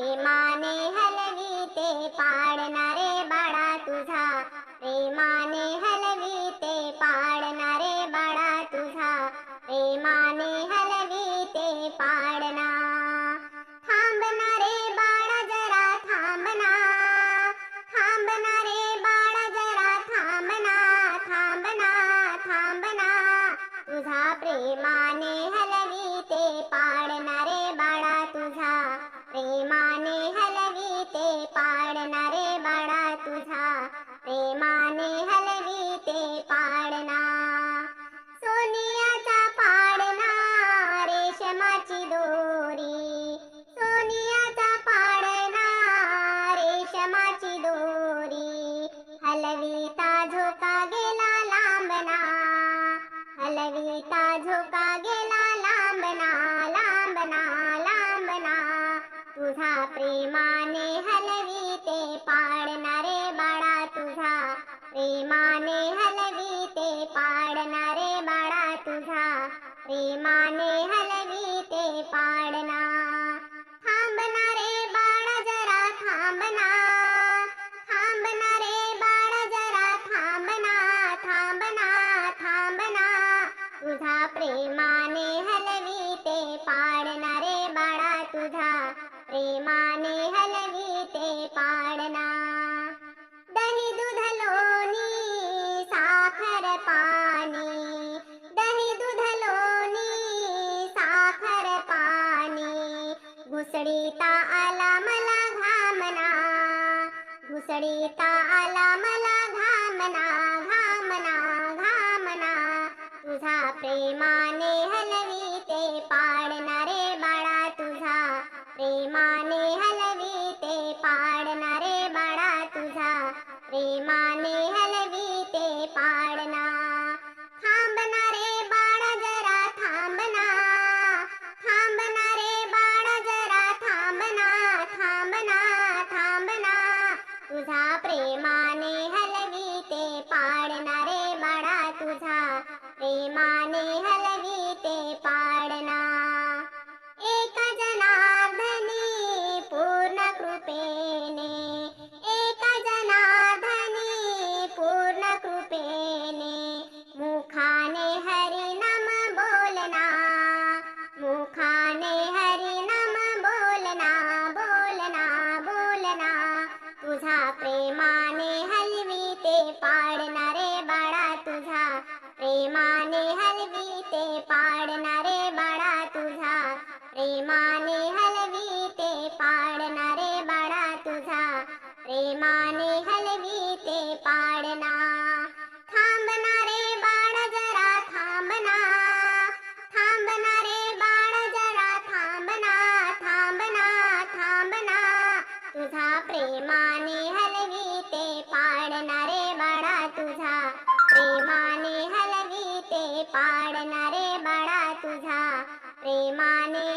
प्रेमाने हलवीते बाळा तुझा। प्रेमाने हलवीते बाळा तुझा। प्रेमाने हलवीते पाडणा थांबना रे बाळा जरा थांबना। थांबना रे बाळा जरा थांबना। थांबना थांबना। तुझा प्रेमाने हलवीते बाळा तुझा। प्रेमाने तुझा प्रेमाने हलवीते पाडणारे बाळा तुझा. प्रेमाने हलवीते पाडणारे बाळा तुझा. प्रेमाने हलवीते प्रेमाने हलविते पाळणा दही दूध लोणी साखर पाणी. दही दूध लोणी साखर पाणी. घुसडीता आला मला घामना. घुसडीता आला मला घामना घामना घामना. तुझा प्रेमाने हलवीते पाडणारे बाळा बा. प्रेमाने हलवीते पाडणारे बाळा तुझा. प्रेमाने थांबना रे बाळा जरा थांबना रे बाळा जरा थांबना थांबना थांबना तुझा प्रेमाने हलवीते पाडणारे बाळा तुझा. प्रेमाने पाडणारे बाळा तुझा। प्रेमाने हलवीते पाडणारे बाळा तुझा। प्रेमाने हलवीते पाडणारे बाळा तुझा। प्रेमाने हलवीते ते थांबना প্রেমানে